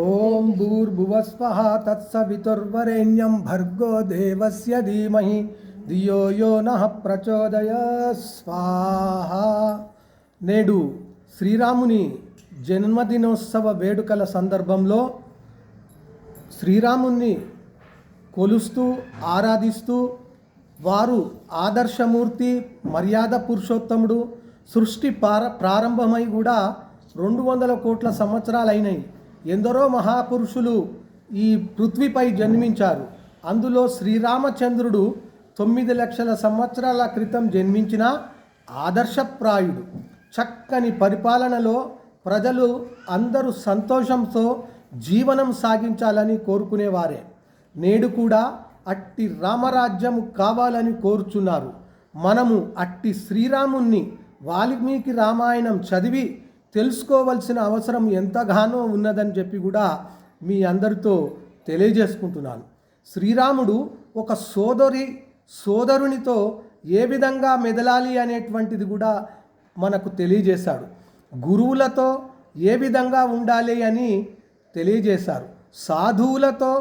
ఓం భూర్భువస్వ తత్సవితుర్వరేణ్యం భర్గో దేవస్య ధీమహి ధియో యో నః ప్రచోదయ స్వాహ. నేడు శ్రీరాముని జన్మదినోత్సవ వేడుకల సందర్భంలో శ్రీరాముణ్ణి కొలుస్తూ ఆరాధిస్తూ వారు ఆదర్శమూర్తి మర్యాద పురుషోత్తముడు సృష్టి పార ప్రారంభమై కూడా రెండు వందల కోట్ల సంవత్సరాలైనవి ఎందరో మహాపురుషులు ఈ పృథ్వీపై జన్మించారు. అందులో శ్రీరామచంద్రుడు తొమ్మిది లక్షల సంవత్సరాల క్రితం జన్మించిన ఆదర్శప్రాయుడు. చక్కని పరిపాలనలో ప్రజలు అందరూ సంతోషంతో జీవనం సాగించాలని కోరుకునేవారే. నేడు కూడా అట్టి రామరాజ్యము కావాలని కోరుచున్నారు. మనము అట్టి శ్రీరాముణ్ణి వాల్మీకి రామాయణం చదివి తెలుసుకోవలసిన అవసరం ఎంతగానో ఉన్నదని చెప్పి కూడా మీ అందరితో తెలియజేసుకుంటున్నాను. శ్రీరాముడు ఒక సోదరి సోదరునితో ఏ విధంగా మెదలాలి అనేటువంటిది కూడా మనకు తెలియజేశాడు. గురువులతో ఏ విధంగా ఉండాలి అని తెలియజేశారు. సాధువులతో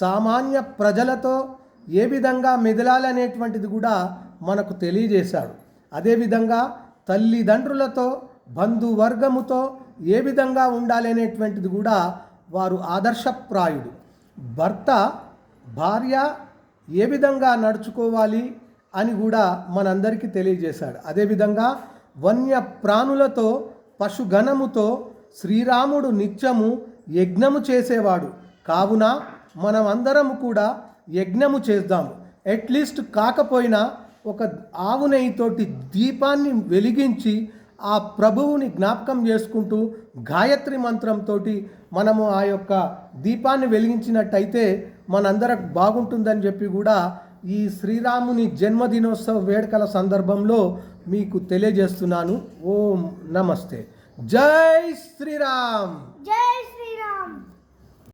సామాన్య ప్రజలతో ఏ విధంగా మెదలాలి అనేటువంటిది కూడా మనకు తెలియజేశాడు. అదేవిధంగా తల్లిదండ్రులతో బంధువర్గముతో ఏ విధంగా ఉండాలి అనేటువంటిది కూడా వారు ఆదర్శప్రాయుడు. భర్త భార్య ఏ విధంగా నడుచుకోవాలి అని కూడా మనందరికీ తెలియజేశాడు. అదేవిధంగా వన్య ప్రాణులతో పశుగణముతో శ్రీరాముడు నిత్యము యజ్ఞము చేసేవాడు. కావున మనం అందరము కూడా యజ్ఞము చేద్దాము. అట్లీస్ట్ కాకపోయినా ఒక ఆవు నెయ్యితోటి దీపాన్ని వెలిగించి ఆ ప్రభువుని జ్ఞాపకం చేసుకుంటూ గాయత్రి మంత్రంతో మనము ఆ యొక్క దీపాన్ని వెలిగించినట్టయితే మనందరం బాగుంటుందని చెప్పి కూడా ఈ శ్రీరాముని జన్మదినోత్సవ వేడుకల సందర్భంలో మీకు తెలియజేస్తున్నాను. ఓం నమస్తే. జై శ్రీరామ్. జై